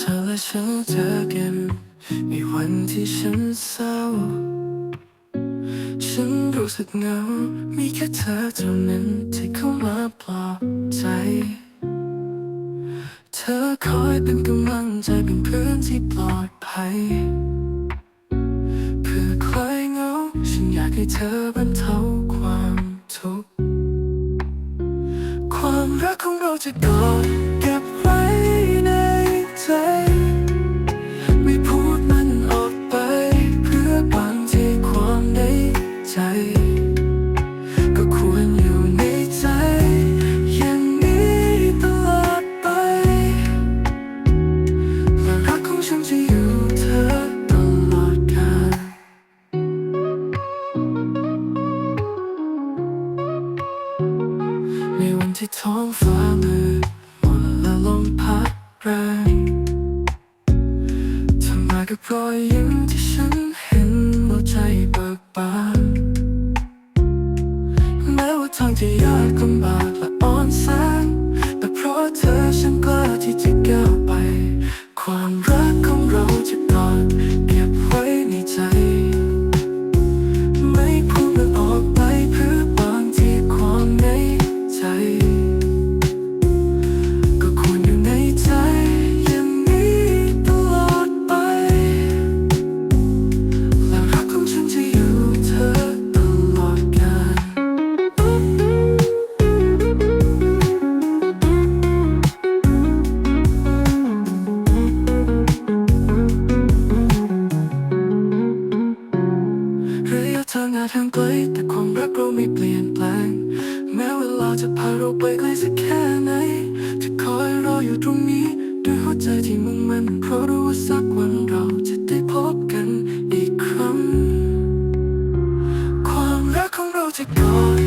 ธอและฉันเจอกันในวันที่ฉันเศร้า ฉันรู้สึกเหงา มีแค่เธอเท่านั้นที่เข้ามาปลอบใจ เธอคอยเป็นกำลังใจเป็นเพื่อนที่ปลอดภัย เพื่อใครเหงา ฉันอยากให้เธอบรรเทาความทุกข์ ความรักของเราจะกอด ที่ท้องฟ้ามืดมนและลมพัดแรงทำไมากับรอยยิ้มที่ฉันเห็นหัวใจเบิกบานแม้ว่าทางที่ยากก็ ระยะทางาทางไกลแต่ความรักเราไม่เปลี่ยนแปลง แม้เวลาจะพาเราไปไกลสักแค่ไหน จะคอยรออยู่ตรงนี้ ด้วยหัวใจที่มุ่งมั่นเพราะรู้ว่าสักวันเราจะได้พบกันอีกครั้ง ความรักของเราจะกอด